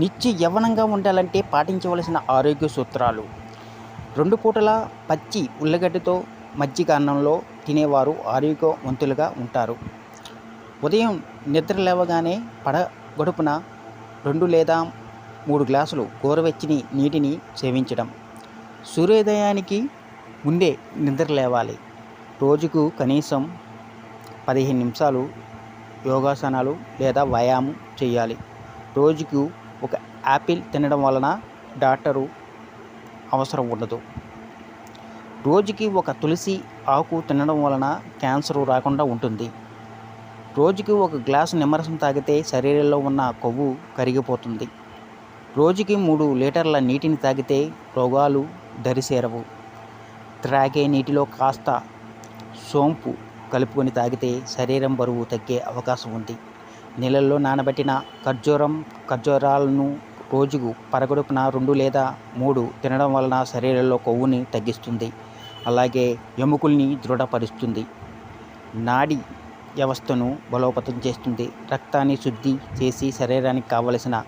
నిత్య యవ్వనంగా ఉండాలంటే పాటించవలసిన ఆరోగ్య సూత్రాలు. రెండు పూటల పచ్చి ఉల్లగడ్డతో మజ్జిగ అన్నంలో తినేవారు ఆరోగ్యవంతులుగా ఉంటారు. ఉదయం నిద్ర లేవగానే పడగడుపున రెండు లేదా మూడు గ్లాసులు గోరువెచ్చని నీటిని సేవించడం. సూర్యోదయానికి ముందే నిద్ర లేవాలి. రోజుకు కనీసం పదిహేను నిమిషాలు యోగాసనాలు లేదా వ్యాయామం చేయాలి. రోజుకు ఒక యాపిల్ తినడం వలన డాక్టరు అవసరం ఉండదు. రోజుకి ఒక తులసి ఆకు తినడం వలన క్యాన్సర్ రాకుండా ఉంటుంది. రోజుకి ఒక గ్లాసు నిమ్మరసం తాగితే శరీరంలో ఉన్న కొవ్వు కరిగిపోతుంది. రోజుకి మూడు లీటర్ల నీటిని తాగితే రోగాలు దరిసేరవు. త్రాగే నీటిలో కాస్త సోంపు కలుపుకొని తాగితే శరీరం బరువు తగ్గే అవకాశం ఉంది. నీళ్ళల్లో నానబెట్టిన ఖర్జూరం ఖర్జూరాలను రోజుకు పరగడుపున రెండు లేదా మూడు తినడం వలన శరీరంలో కొవ్వుని తగ్గిస్తుంది. అలాగే ఎముకల్ని దృఢపరుస్తుంది. నాడి వ్యవస్థను బలోపేతం చేస్తుంది. రక్తాన్ని శుద్ధి చేసి శరీరానికి కావలసిన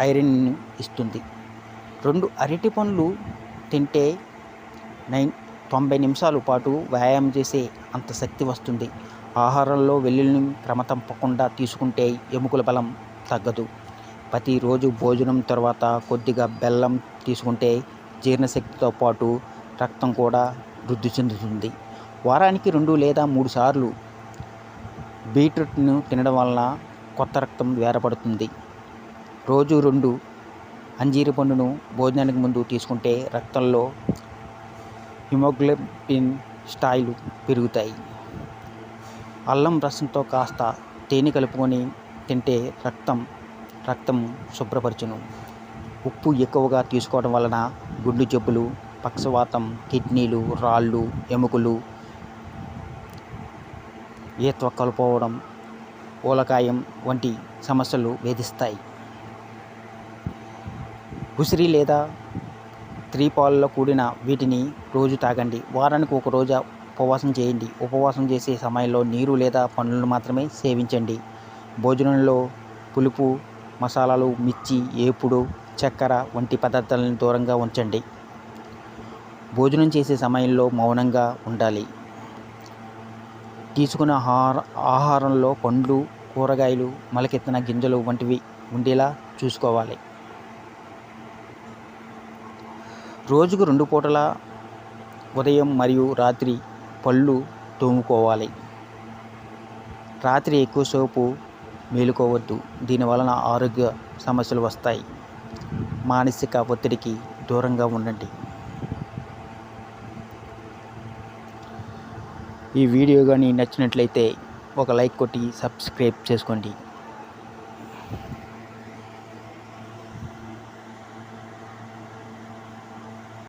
ఐరన్ను ఇస్తుంది. రెండు అరటి పండ్లు తింటే నైన్ తొంభై నిమిషాల పాటు వ్యాయామం చేసే అంత శక్తి వస్తుంది. ఆహారంలో వెల్లుల్లిని క్రమ తప్పకుండా తీసుకుంటే ఎముకల బలం తగ్గదు. ప్రతిరోజు భోజనం తర్వాత కొద్దిగా బెల్లం తీసుకుంటే జీర్ణశక్తితో పాటు రక్తం కూడా వృద్ధి చెందుతుంది. వారానికి రెండు లేదా మూడు సార్లు బీట్రూట్ను తినడం వలన కొత్త రక్తం వేరపడుతుంది. రోజు రెండు అంజీర పండును భోజనానికి ముందు తీసుకుంటే రక్తంలో హిమోగ్లోబిన్ స్థాయిలు పెరుగుతాయి. అల్లం రసంతో కాస్త తేనె కలుపుకొని తింటే రక్తం రక్తం శుభ్రపరచును. ఉప్పు ఎక్కువగా తీసుకోవడం వలన గుండు జబ్బులు పక్షవాతం కిడ్నీలు రాళ్ళు ఎముకలు ఈత్వ కలుపుకోవడం ఊలకాయం వంటి సమస్యలు వేధిస్తాయి. ఉసిరి లేదా త్రీపాలలో కూడిన వీటిని రోజు తాగండి. వారానికి ఒక రోజు ఉపవాసం చేయండి. ఉపవాసం చేసే సమయంలో నీరు లేదా పండ్లను మాత్రమే సేవించండి. భోజనంలో పులుపు మసాలాలు మిర్చి ఏపుడు చక్కెర వంటి పదార్థాలను దూరంగా ఉంచండి. భోజనం చేసే సమయంలో మౌనంగా ఉండాలి. తీసుకున్న ఆహార ఆహారంలో పండ్లు కూరగాయలు మొలకెత్తిన గింజలు వంటివి ఉండేలా చూసుకోవాలి. రోజుకు రెండు పూటల ఉదయం మరియు రాత్రి పళ్ళు తోముకోవాలి. రాత్రి ఎక్కువసేపు మేలుకోవద్దు. దీనివలన ఆరోగ్య సమస్యలు వస్తాయి. మానసిక ఒత్తిడికి దూరంగా ఉండండి. ఈ వీడియో కానీ నచ్చినట్లయితే ఒక లైక్ కొట్టి సబ్స్క్రైబ్ చేసుకోండి.